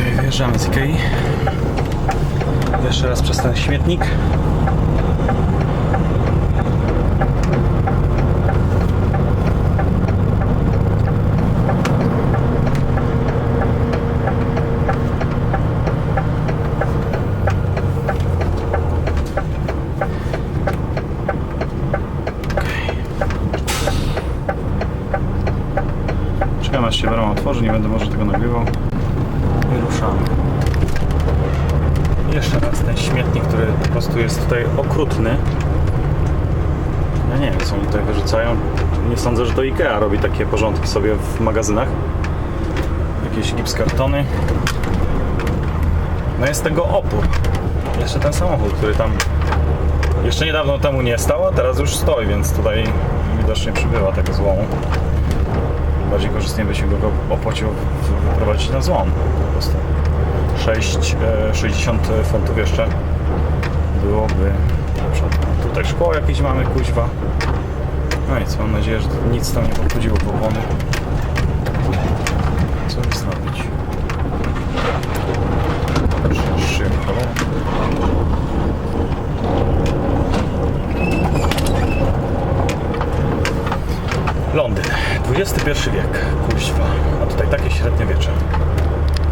Wyjeżdżamy z Ikei. Jeszcze raz przez ten śmietnik. Czekam aż się brama otworzy, nie będę może tego nagrywał. I ruszamy. Jeszcze raz ten śmietnik, który po prostu jest tutaj okrutny. Ja nie wiem, co oni tutaj wyrzucają. Nie sądzę, że to Ikea robi takie porządki sobie w magazynach. Jakieś gips kartony. No jest tego opór. Jeszcze ten samochód, który tam jeszcze niedawno temu nie stał, a teraz już stoi, więc tutaj widocznie przybywa tego złomu. Bardziej korzystnie by się go opłaciło wyprowadzić na złom po prostu. 6, e, 60 funtów jeszcze byłoby. A Tutaj szkoła jakieś mamy, kuźwa. No co, mam nadzieję, że nic tam nie podchodziło w opony. Londyn, XXI wiek, kuźwa,